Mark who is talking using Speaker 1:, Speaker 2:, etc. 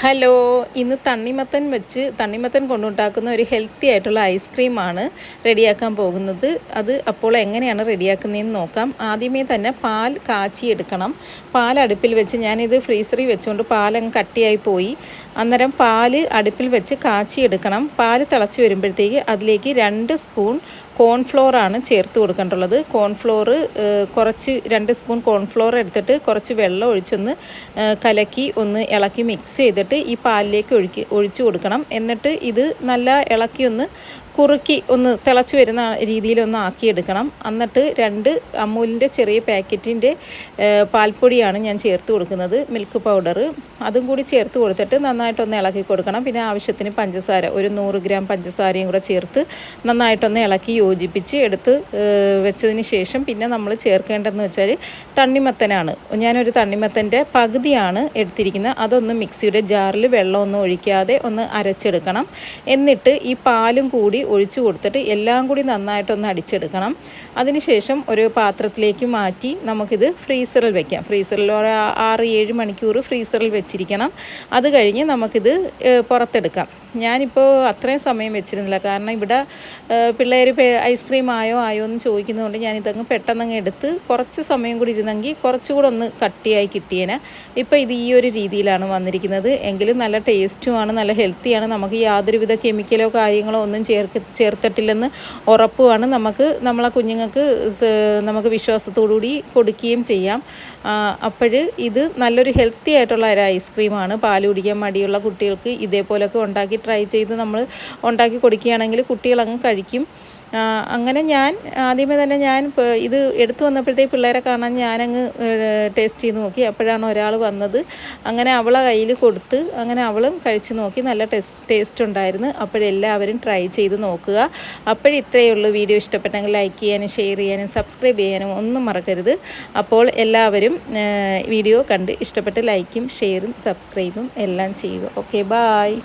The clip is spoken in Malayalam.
Speaker 1: ഹലോ ഇന്ന് തണ്ണിമത്തൻ വെച്ച് തണ്ണിമത്തൻ കൊണ്ടുണ്ടാക്കുന്ന ഒരു ഹെൽത്തി ആയിട്ടുള്ള ഐസ്ക്രീമാണ് റെഡിയാക്കാൻ പോകുന്നത്. അത് അപ്പോൾ എങ്ങനെയാണ് റെഡിയാക്കുന്നതെന്ന് നോക്കാം. ആദ്യമേ തന്നെ പാൽ കാച്ചിയെടുക്കണം. പാൽ അടുപ്പിൽ വെച്ച് ഞാനിത് ഫ്രീസറിൽ വെച്ചുകൊണ്ട് പാലങ്ങ് കട്ടിയായി പോയി. അന്നേരം പാൽ അടുപ്പിൽ വെച്ച് കാച്ചിയെടുക്കണം. പാൽ തിളച്ച് വരുമ്പോഴത്തേക്ക് അതിലേക്ക് രണ്ട് സ്പൂൺ കോൺഫ്ലോറാണ് ചേർത്ത് കൊടുക്കേണ്ടുള്ളത് കോൺഫ്ലോർ കുറച്ച് രണ്ട് സ്പൂൺ കോൺഫ്ലോർ എടുത്തിട്ട് കുറച്ച് വെള്ളം ഒഴിച്ചൊന്ന് കലക്കി ഒന്ന് ഇളക്കി മിക്സ് ചെയ്തിട്ട് ഈ പാലിലേക്ക് ഒഴുക്കി ഒഴിച്ചു കൊടുക്കണം. എന്നിട്ട് ഇത് നല്ല ഇളക്കി ഒന്ന് കുറുക്കി ഒന്ന് തിളച്ച് വരുന്ന രീതിയിലൊന്ന് ആക്കിയെടുക്കണം. എന്നിട്ട് രണ്ട് അമൂലിന്റെ ചെറിയ പാക്കറ്റിന്റെ പാൽപ്പൊടിയാണ് ഞാൻ ചേർത്ത് കൊടുക്കുന്നത് മിൽക്ക് പൗഡർ. അതും കൂടി ചേർത്ത് കൊടുത്തിട്ട് നന്നായിട്ടൊന്ന് ഇളക്കി കൊടുക്കണം. പിന്നെ ആവശ്യത്തിന് പഞ്ചസാര ഒരു നൂറ് ഗ്രാം പഞ്ചസാരയും കൂടെ ചേർത്ത് നന്നായിട്ടൊന്ന് ഇളക്കി യോജിപ്പിച്ച് എടുത്ത് വെച്ചതിന് ശേഷം പിന്നെ നമ്മൾ ചേർക്കേണ്ടതെന്ന് വെച്ചാൽ തണ്ണിമത്തനാണ്. ഞാനൊരു തണ്ണിമത്തന്റെ പകുതിയാണ് എടുത്തിരിക്കുന്നത്. അതൊന്ന് മിക്സിയുടെ ജാറിൽ വെള്ളമൊന്നും ഒഴിക്കാതെ ഒന്ന് അരച്ചെടുക്കണം. എന്നിട്ട് ഈ പാലും കൂടി ഒഴിച്ചു കൊടുത്തിട്ട് എല്ലാം കൂടി നന്നായിട്ടൊന്ന് അടിച്ചെടുക്കണം. അതിനുശേഷം ഒരു പാത്രത്തിലേക്ക് മാറ്റി നമുക്കിത് ഫ്രീസറിൽ വെക്കാം. ഫ്രീസറിൽ ഒരു ആറ് ഏഴ് മണിക്കൂർ ഫ്രീസറിൽ വെച്ചിരിക്കണം. അത് കഴിഞ്ഞ് നമുക്കിത് പുറത്തെടുക്കാം. ഞാനിപ്പോൾ അത്രയും സമയം വെച്ചിരുന്നില്ല. കാരണം ഇവിടെ പിള്ളേർ ഐസ്ക്രീം ആയോ ആയോ എന്ന് ചോദിക്കുന്നതുകൊണ്ട് ഞാനിതങ്ങ് പെട്ടെന്നങ്ങ് എടുത്ത് കുറച്ച് സമയം കൂടി ഇരുന്നെങ്കിൽ കുറച്ചുകൂടെ ഒന്ന് കട്ടിയായി കിട്ടിയേനെ. ഇപ്പോൾ ഇത് ഈ ഒരു രീതിയിലാണ് വന്നിരിക്കുന്നത്. എങ്കിലും നല്ല ടേസ്റ്റുമാണ് നല്ല ഹെൽത്തിയാണ് നമുക്ക് യാതൊരുവിധ കെമിക്കലോ കാര്യങ്ങളോ ഒന്നും ചേർക്ക് ചേർത്തിട്ടില്ലെന്ന് ഉറപ്പുമാണ് നമുക്ക് നമ്മളെ കുഞ്ഞുങ്ങൾക്ക് നമുക്ക് വിശ്വാസത്തോടുകൂടി കൊടുക്കുകയും ചെയ്യാം. അപ്പോൾ ഇത് നല്ലൊരു ഹെൽത്തി ആയിട്ടുള്ള ഒരു ഐസ്ക്രീമാണ് പാൽ കുടിക്കാൻ മടിയുള്ള കുട്ടികൾക്ക് ഇതേപോലൊക്കെ ഉണ്ടാക്കി ട്രൈ ചെയ്ത് നമ്മൾ ഉണ്ടാക്കി കൊടുക്കുകയാണെങ്കിൽ കുട്ടികളങ്ങ് കഴിക്കും. അങ്ങനെ ഞാൻ ആദ്യമേ തന്നെ ഞാൻ ഇത് എടുത്തു വന്നപ്പോഴത്തേക്ക് പിള്ളേരെ കാണാൻ ഞാനങ്ങ് ടേസ്റ്റ് ചെയ്ത് നോക്കി. അപ്പോഴാണ് ഒരാൾ വന്നത്. അങ്ങനെ അവളെ കയ്യിൽ കൊടുത്ത് അങ്ങനെ അവളും കഴിച്ച് നോക്കി. നല്ല ടെസ്റ്റ് ടേസ്റ്റ് ഉണ്ടായിരുന്നു. അപ്പോഴെല്ലാവരും ട്രൈ ചെയ്ത് നോക്കുക. അപ്പോഴിത്രയേ ഉള്ളൂ. വീഡിയോ ഇഷ്ടപ്പെട്ടെങ്കിൽ ലൈക്ക് ചെയ്യാനും ഷെയർ ചെയ്യാനും സബ്സ്ക്രൈബ് ചെയ്യാനും ഒന്നും മറക്കരുത്. അപ്പോൾ എല്ലാവരും വീഡിയോ കണ്ട് ഇഷ്ടപ്പെട്ട് ലൈക്കും ഷെയറും സബ്സ്ക്രൈബും എല്ലാം ചെയ്യുക. Okay bye